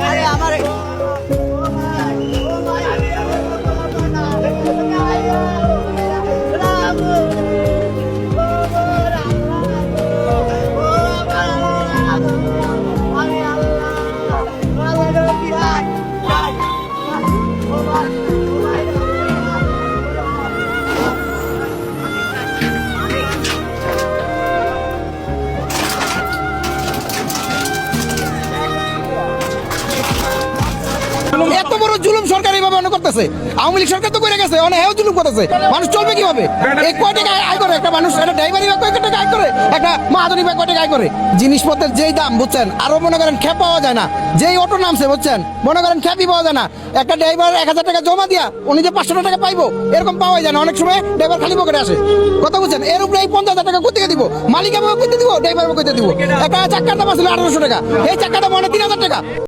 ভাই আমার এত বড় জুলুম সরকার এইভাবে অনেক করতেছে। আওয়ামী লীগ সরকার তো করে গেছে অনেক হেও জুলুম করতেছে। মানুষ চলবে কীভাবে? এই কয় টাকা আয় করে? একটা মানুষ একটা ড্রাইভারি বা কয় টাকা আয় করে? একটা মাহাদনি বা কয় টাকা আয় করে? জিনিসপত্রের যেই দাম বুঝছেন? আরও মনে করেন খেপ পাওয়া যায় না। যেই অটো নামছে বুঝছেন? মনে করেন খেপই পাওয়া যায় না। একটা ড্রাইভার এক হাজার টাকা জমা দিয়া উনি যে পাঁচশো টাকা পাইবো এরকম পাওয়া যায় না। অনেক সময় ড্রাইভার খালি পকেটে আসে। কথা বুঝছেন? এর উপরে এই পঞ্চাশ হাজার টাকা কোথেকে দিব? মালিক আমাকে কইতে দিব ড্রাইভার কইতে দিব। একটা চাক্কার দাম আসলে আঠারোশো টাকা। এই চাক্কার দাম অনেক তিন হাজার টাকা।